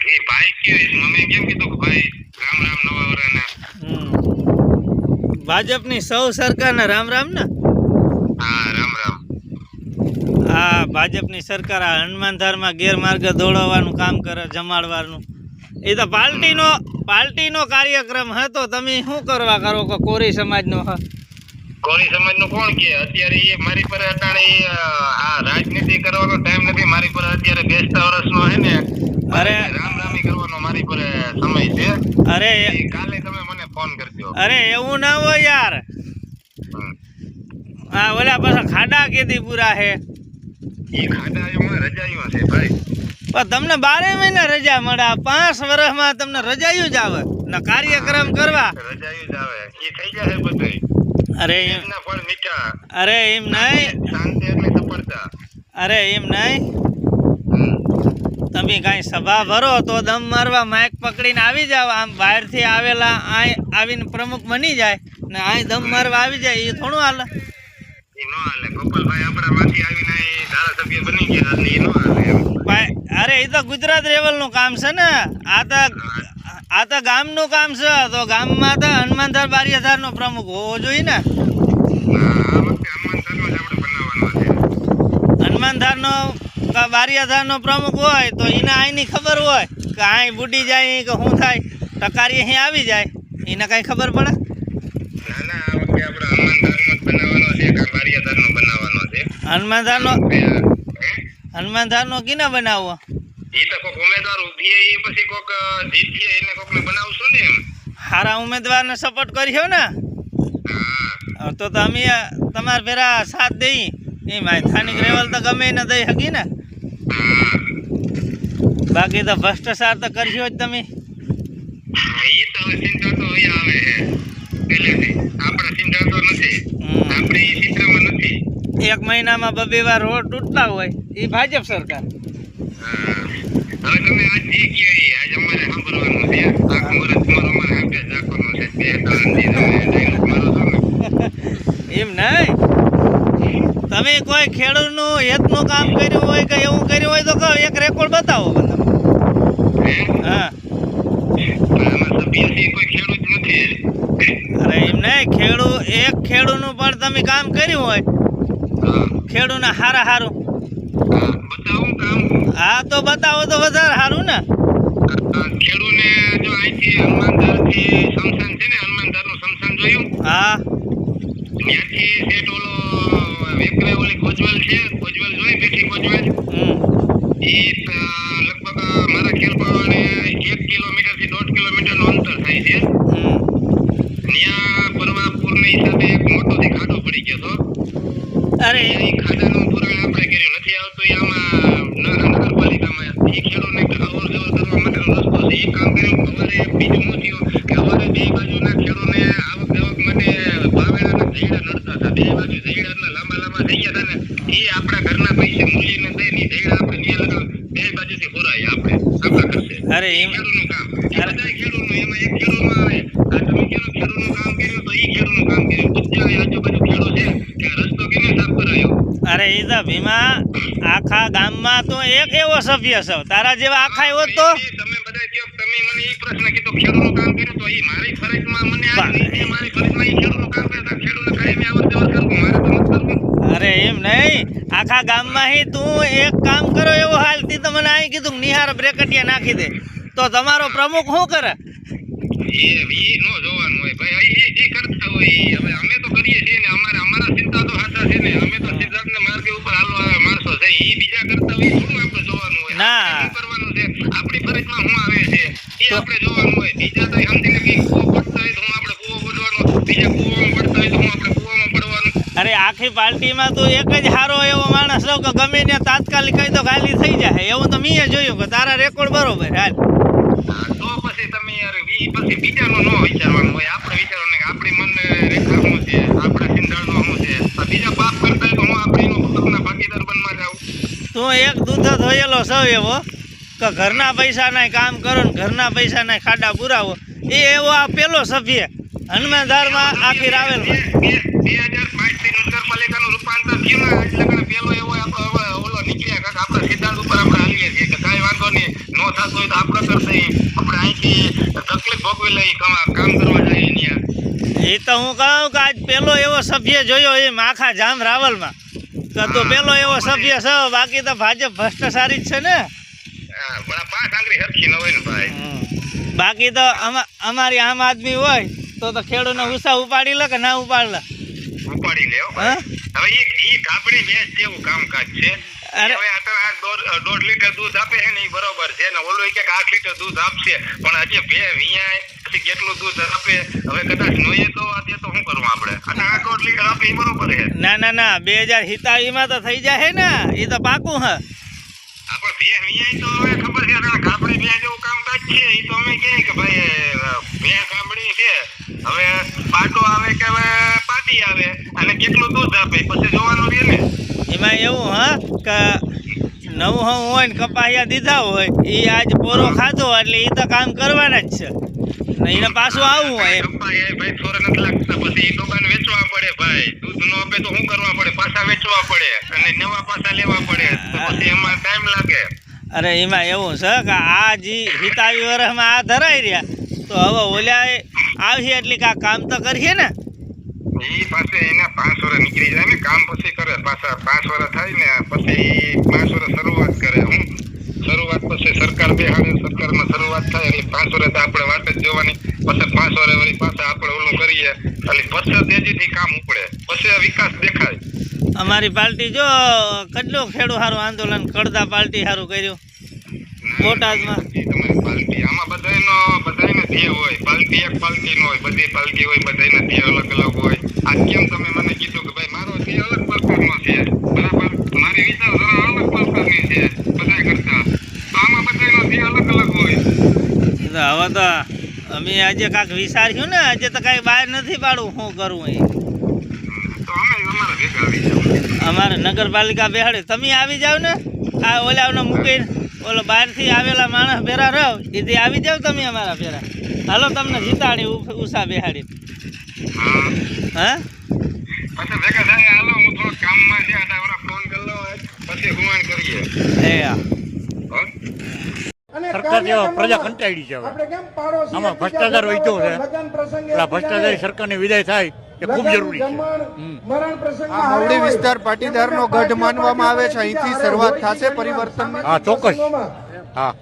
એ ભાઈ કે મમ્મી કેમ કીધું કે ભાઈ રામ રામ નવા વરાના. ભાજપની સૌ સરકારને રામ રામ ને? હા રામ રામ. આ ભાજપની સરકાર આ હનુમાનધારમાં ગેરમાર્ગે દોડવાનું કામ કરે જમાડવાનું. એ તો પાર્ટીનો પાર્ટીનો કાર્યક્રમ હતો તમે શું કરવા કરો કે કોરી સમાજનો હ? કોળી સમાજનું કોણ કે? અત્યારે એ મારી પર અટાણે આ રાજનીતિ કરવાનો ટાઈમ નથી. મારી પર અત્યારે બેસતા વર્ષનો હે ને અરે રામ રામી કરવાનો મારી પર સમય છે. અરે કાલે તમે મને ફોન કરજો. અરે એવું ના હોય યાર. આ ઓલા પાછા ખાડા કેદી પૂરા હે? એ ખાડા એમાં રજાઈઓ છે ભાઈ. પણ તમને બારે મહિના રજા મળે પાંચ વર્ષમાં તમને રજાયું જ આવે. ને કાર્યક્રમ કરવા. રજાયું જ આવે. એ થઈ જશે બધું અરે એમ અરે એમ નહીં. શાંતિ એટલે સફળતા. અરે એમ નહીં. તમે કાંઈ સભા ભરો તો દમ મારવા માઇક પકડીને આવી જાવ આમ બહારથી આવેલા આય આવીને પ્રમુખ બની જાય ને અહીં દમ મારવા આવી જાય એ થોડું હાલે. અરે એ તો ગુજરાત લેવલનું કામ છે ને. આ તો આ તો ગામનું કામ છે. તો ગામમાં તો હનુમાનધાર બારિયાધારનો પ્રમુખ હોવો જોઈએ ને. આ હનુમાનધારનો કા બારિયાધારનો પ્રમુખ હોય તો એને અહીંની ખબર હોય કે અહીં બુડી જાય કે શું થાય. ટકારી અહીં આવી જાય. એને કાંઈ ખબર પડે? હનુમાનધારનો? હનુમાનધારનો કિને બનાવવો? સારા ઉમેદવારને સપોર્ટ કર્યો ને? તો તમે તમારા પેલા સાથ દઈ. એમ માય સ્થાનિક લેવલ તો ગમે એને દઈ શકી ને. બાકી તો ભ્રષ્ટાચાર તો કરશો જ તમે. એ તો ચિંતા તો હવે આવે છે. પહેલેથી આપણે ચિંતા તો નથી. આપણે એ ચિંતામાં નથી. એક મહિનામાં બબે વાર રોડ તૂટતા હોય એ ભાજપ સરકાર. હવે તમે આજ જે કયો ઈ આજ અમારે સાંભળવાનું છે. આખું વર્ષ તમારો અમારે રાખવાનો છે. બે ત્રણ મારો ને એમ નહીં? તમે કોઈ ખેડૂતનું હેતનું કામ કર્યું હોય કે એવું કર્યું હોય તો કહો, એક રેકોર્ડ બતાવો મને. હા. ખેડૂત અરે એમ નહીં, ખેડૂ, એક ખેડૂતનું પણ તમે કામ કર્યું હોય. ખેડૂતને હારા હારું. હા, તો બતાવો તો વધારે સારું ને. ખેડૂને જો અહીંથી હનુમાનધારથી શમશાન છે ને હનુમાનધારનું શમશાન જોયું હા ત્યાંથી વેકરે ઓલી કોજવેલ છે કોજવેલ જોઈ બેઠી એ લગભગ મારા ખ્યાલ પ્રમાણે એક કિલોમીટરથી દોઢ કિલોમીટરનું અંતર થાય છે. ત્યાં પરવા પૂરની હિસાબે એક મોટો થી ખાડો પડી ગયો હતો. અરે. એ ખાડાનું પુરાણ આપણે કર્યું નથી આવતું. આમાં ન- નગરપાલિકામાં એ ખેડૂતને અવર જવર કરવા માટે રસ્તો છે. એ કામ કર્યું અમારે બીજું શું થયું કે અમારે બે બાજુના ખેડૂતને આવક જાવક માટે વાવેડાના ઝેડા નડતા લાંબા લાંબા થઈ ગયા હતા ને એ આપણા ઘરના પૈસે મૂલીને દઈ ને ઝેડા આપણે ન્યા લગાવ બે બાજુથી ખોરાય આપણે આપણા ખર્ચે અરે એમ ખેડૂતનું કામ. અરે. ખેડૂતનું એમાં એક ખેડૂતમાં આવે. આ તમે કયો ખેડૂતનું કામ કર્યું તો એ ખેડૂતનું કામ કર્યું. બધા આજુબાજુ ખેડૂત છે કે રસ્તો કેને સાફ કરાયો? અરે તો ભીમા આખા ગામમાં તો એક એવો સભ્ય છે. તારા જેવા આખા એવો તો તમે બધા કયો તમે મને એ પ્રશ્ન કીધો ખેડૂતનું કામ કર્યું તો એ મારી ફરજમાં મને આ મારી ફરજમાં એ ખેડૂતનું કામ કર્યું ખેડૂતને કાયમી આવર જવર કરવું મારે તો નથી કરવું અરે એમ નહીં આખા ગામમાં હી તું એક કામ કરો એવો હાલ તી તો મને અહીં કીધું નિહાર બ્રેકટિયા નાખી દે. તો તમારો પ્રમુખ શું કરે? એ નો જોવાનું હોય ભાઈ. કરતા હોય અમે તો કરીએ છીએ ને અમારે અમારા ચિંતા તો સાચા છે ને. અમે તો સિદ્ધાર્થને માર્ગે ઉપર હાલવા વાળા માણસો છે. ઈ બીજા કરતા હોય ઈ થોડું જોવાનું હોય? ના. કરવાનું છે? આપણી ફરજમાં શું આવે છે? એ આપણે જોવાનું હોય. બીજા તો સમજીને કે કુવો પડતો હોય તો હું આપણે કુવો પડવાનો બીજા કુવો પડતા હોય તો હું આપણે અરે આખી પાર્ટીમાં તો એક જ સારો એવો માણસ છો કે ગમે ને તાત્કાલિક કહી તો ખાલી થઈ જાય. એવું તો મેં જોયું કે તારા રેકોર્ડ બરોબર હાલ. તો પછી તમે યાર પછી બીજાનું ન વિચારવાનું હોય. આપણે વિચારવાનું કે આપણી મન રેખા છે? આપણા સિંધાણનો શું છે? આ બીજા પાપ કરતા તો હું આપણે એનો ભાગીદાર બનવા જાઉં? તું એક દૂધ થયેલો સૌ એવો કે ઘરના પૈસાના કામ કરો ને ઘરના પૈસાના ખાડા પુરાવો. એ એવો આ પેલો સભ્ય હનુમાનધારમાં આખી રાવેલમાં બે હજાર પાંચથી નગરપાલિકાનું રૂપાંતર થયું. એટલે એટલે પેલો એવો આપણો ઓલો નીકળ્યા. કાકા આપણા સિદ્ધાંત ઉપર આપણે હાલીએ છીએ કે કાંઈ વાંધો નહીં. નો થતું હોય તો આપણે કરશે આપણે અહીંથી તકલીફ ભોગવી લઈ કામ કરવા જઈએ અહીંયા એ તો હું કહું કે આજ પેલો એવો સભ્ય જોયો એમ આખા જામ રાવલમાં. તો તો પેલો એવો સભ્ય છે બાકી તો ભાજપ ભ્રષ્ટાચારી જ છે ને. બાકી તો અમા- અમારી આમ આદમી હોય તો તો ખેડૂતને ઉસા ઉપાડી લે કે ના ઉપાડ લે? ઉપાડી લે. હવે ઈ ઈ કાપડી ભેંસ જેવું કામકાજ છે. અરે. હવે આ તો આ દોઢ લીટર દૂધ આપે છે ને બરોબર છે. ને ઓલો કે આઠ લીટર દૂધ આપશે. પણ આજે બે વિયા કેટલું દૂધ આપે હવે કદાચ નોઈએ તો આજે તો શું કરવું આપણે? અને આ દોઢ લીટર આપે ઈ બરોબર છે. ના ના ના. બે હજારમાં તો થઈ જાય ને. એ તો પાકું હે. આપણે બે વિયા તો હવે ખબર છે કાપડી બે જેવું કામકાજ છે. એ તો અમે કહીએ કે ભાઈ કાપડી છે હવે પાટો આવે કે હવે પાટી આવે? અને કેટલું દૂધ આપે? પછી જોવાનું રહે ને એમાં એવું હા કે નવું હં હોય ને કપાયા દીધા હોય એ આજ પોરો ખાધો એટલે એ તો કામ કરવાના જ છે. એને પાછું આવવું હોય ભાઈ થોરે નથી લાગતા પછી એ દુકાન વેચવા પડે ભાઈ. દૂધ નો આપે તો શું કરવા પડે? પાછા વેચવા પડે અને નવા પાછા લેવા પડે. તો પછી એમાં ટાઈમ લાગે. અરે એમાં એવું છે કે આ જે હિતાવી વર્ષમાં આ ધરાઈ રહ્યા. તો હવે ઓલા આવશે એટલે કે આ કામ તો કરીએ ને. ઈ પાસે એના પાંચ વર્ષ નીકળી જાય ને કામ પછી કરે. પાછા પાંચ વર્ષ થાય ને પછી પાંચ વર્ષ શરૂઆત કરે હું. શરૂઆત પછી સરકાર બેહાડે સરકારમાં શરૂઆત થાય એટલે પાંચ વર્ષ આપણે વાટ જ જોવાની. પછી પાંચ વર્ષ વળી પાછા આપણે ઓલું કરીએ. એટલે પછી તેજીથી કામ ઉપડે. પછી વિકાસ દેખાય. અમારી પાર્ટી જો કેટલું ખેડો સારું આંદોલન કડદા પાર્ટી સારું કર્યું. બોટાદમાં. તમારી પાર્ટી. આમાં બધાયનો બધાયને ધ્યેય હોય. એક હોય બધી પાર્ટી હોય બધાયના ધ્યેય અલગ અલગ હોય. આ કેમ તમે મને કીધું કે ભાઈ મારો ધ્યેય અલગ પ્રકારનો છે. બરાબર? મારી વિચારધારા અલગ પ્રકારની છે બધા કરતા. તો આમાં બધાયનો ધ્યેય અલગ અલગ હોય. હવે તો અમે આજે કાંક વિચાર્યું ને આજે તો કાંઈ બહાર નથી પાડવું શું કરવું એ તો અમે અમારા ભેગા આવી જાવ અમારે નગરપાલિકા બેહાડે. તમે આવી જાવ ને આ ઓલાને મૂકીને ઓલો બહારથી આવેલા માણસ ભેરા રહો એથી આવી જાવ તમે અમારા ભેરા. હાલો તમને જીતાડી ઉષા બેહાડી. હા. હા? પછી ભેગા હાલો હું કામમાં છે આ ઓલા ફોન કરી લો પછી હુવાણ કરીએ. એ હા. સરકાર જેવા પ્રજા કંટાળી છે હવે. આમાં ભ્રષ્ટાચાર વધ્યો છે. ભ્રષ્ટાચારી સરકારની વિદાય થાય. એ ખૂબ જરૂરી છે. વિસ્તાર પાટીદારનો ગઢ માનવામાં આવે છે. અહીંથી શરૂઆત થશે પરિવર્તન હા ચોક્કસ. હા.